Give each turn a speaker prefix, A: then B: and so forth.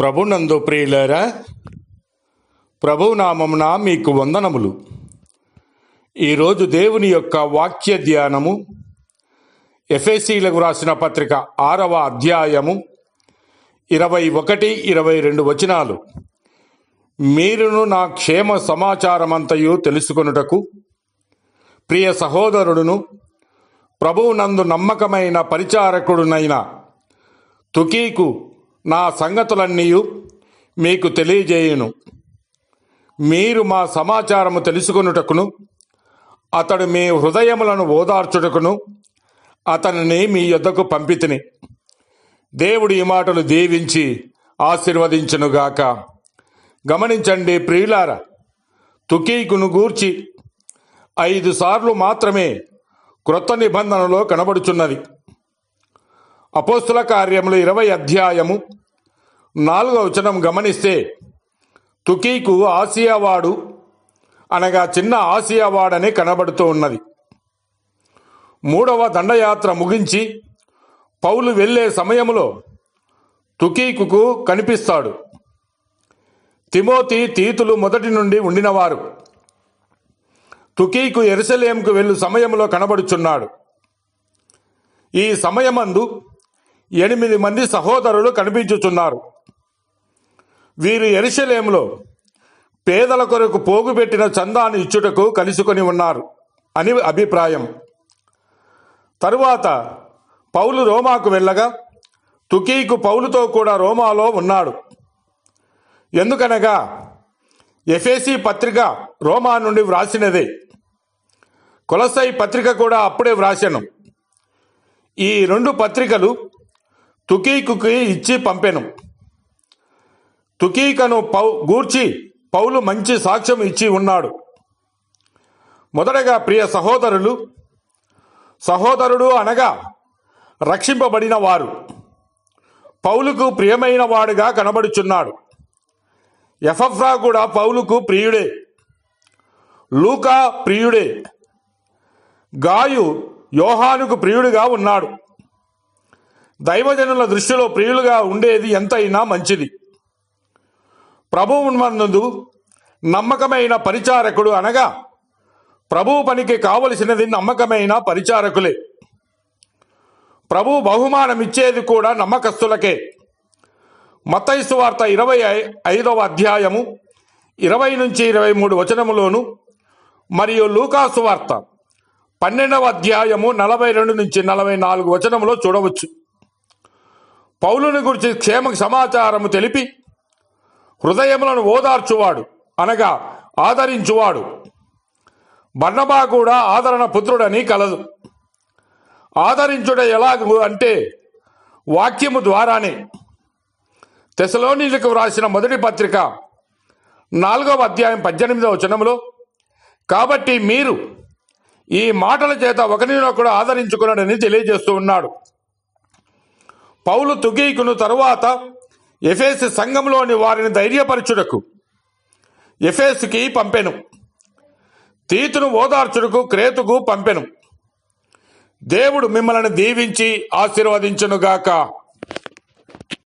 A: ప్రభునందు ప్రియులరా ప్రభు నామమున మీకు వందనములు. ఈరోజు దేవుని యొక్క వాక్య ధ్యానము ఎఫ్ఎసీలకు రాసిన పత్రిక ఆరవ అధ్యాయము ఇరవై ఒకటి ఇరవై రెండు వచనాలు. మీరును నా క్షేమ సమాచారమంతయు తెలుసుకొనుటకు ప్రియ సహోదరుడును ప్రభువునందు నమ్మకమైన పరిచారకుడునైన తుకీకు నా సంగతులన్నీ మీకు తెలియజేయును. మీరు మా సమాచారము తెలుసుకొనుటకును అతడు మీ హృదయములను ఓదార్చుటకును అతనిని మీ యొద్దకు పంపితిని. దేవుడు ఈ మాటలు దీవించి ఆశీర్వదించునుగాక. గమనించండి ప్రియులార తుకీకును గూర్చి ఐదు సార్లు మాత్రమే క్రొత్త నిబంధనలో కనబడుచున్నది. అపోస్తుల కార్యములు ఇరవై అధ్యాయము నాలుగవ వచనం గమనిస్తే తుకీకు ఆసియావాడు అనగా చిన్న ఆసియావాడనే కనబడుతూ ఉన్నది. మూడవ దండయాత్ర ముగించి పౌలు వెళ్ళే సమయములో తుకీకుకు కనిపిస్తాడు. తిమోతి తీతులు మొదటి నుండి ఉండినవారు. తుకీకు ఎరుసలేంకు వెళ్ళు సమయంలో కనబడుచున్నాడు. ఈ సమయమందు ఎనిమిది మంది సహోదరులు కనిపించుచున్నారు. వీరు ఎరుసలేంలో పేదల కొరకు పోగుపెట్టిన చందాను ఇచ్చుటకు కలుసుకొని ఉన్నారు అని అభిప్రాయం. తరువాత పౌలు రోమాకు వెళ్ళగా తుకీకు పౌలుతో కూడా రోమాలో ఉన్నాడు. ఎందుకనగా ఎఫేసి పత్రిక రోమా నుండి వ్రాసినదే. కొలసై పత్రిక కూడా అప్పుడే వ్రాసాను. ఈ రెండు పత్రికలు తుకీకుకి ఇచ్చి పంపెను. తుకీకను పౌ గూర్చి పౌలు మంచి సాక్ష్యం ఇచ్చి ఉన్నాడు. మొదటగా ప్రియ సహోదరులు సహోదరుడు అనగా రక్షింపబడిన వారు. పౌలుకు ప్రియమైన వాడుగా కనబడుచున్నాడు. ఎఫఫ్రా కూడా పౌలుకు ప్రియుడే. లూకా ప్రియుడే. గాయు యోహానుకు ప్రియుడిగా ఉన్నాడు. దైవజనుల దృష్టిలో ప్రియులుగా ఉండేది ఎంతైనా మంచిది. ప్రభువు నందు నమ్మకమైన పరిచారకుడు అనగా ప్రభువు పనికి కావలసినది నమ్మకమైన పరిచారకులే. ప్రభు బహుమానం ఇచ్చేది కూడా నమ్మకస్తులకే. మతైసు వార్త ఇరవై ఐదవ అధ్యాయము ఇరవై నుంచి ఇరవై మూడు వచనములోను మరియు లూకాసు వార్త పన్నెండవ అధ్యాయము నలభై రెండు నుంచి నలభై నాలుగు వచనములో చూడవచ్చు. పౌలుని గురించి క్షేమ సమాచారము తెలిపి హృదయములను ఓదార్చువాడు అనగా ఆదరించువాడు. బర్ణబా కూడా ఆదరణ పుత్రుడని కలదు. ఆదరించుట ఎలాగూ అంటే వాక్యము ద్వారానే. తెసలోనిలకు వ్రాసిన మొదటి పత్రిక నాలుగవ అధ్యాయం పద్దెనిమిదవ చనములో కాబట్టి మీరు ఈ మాటల చేత ఒకరినొకడు ఆదరించుకున్నాడని తెలియజేస్తూ ఉన్నాడు. పౌలు తుగీకును తరువాత ఎఫేసు సంఘంలోని వారిని ధైర్యపరచుటకు ఎఫేసుకి పంపెను. తీతును ఓదార్చుటకు క్రేతుకు పంపెను. దేవుడు మిమ్మల్ని దీవించి ఆశీర్వదించునుగాక.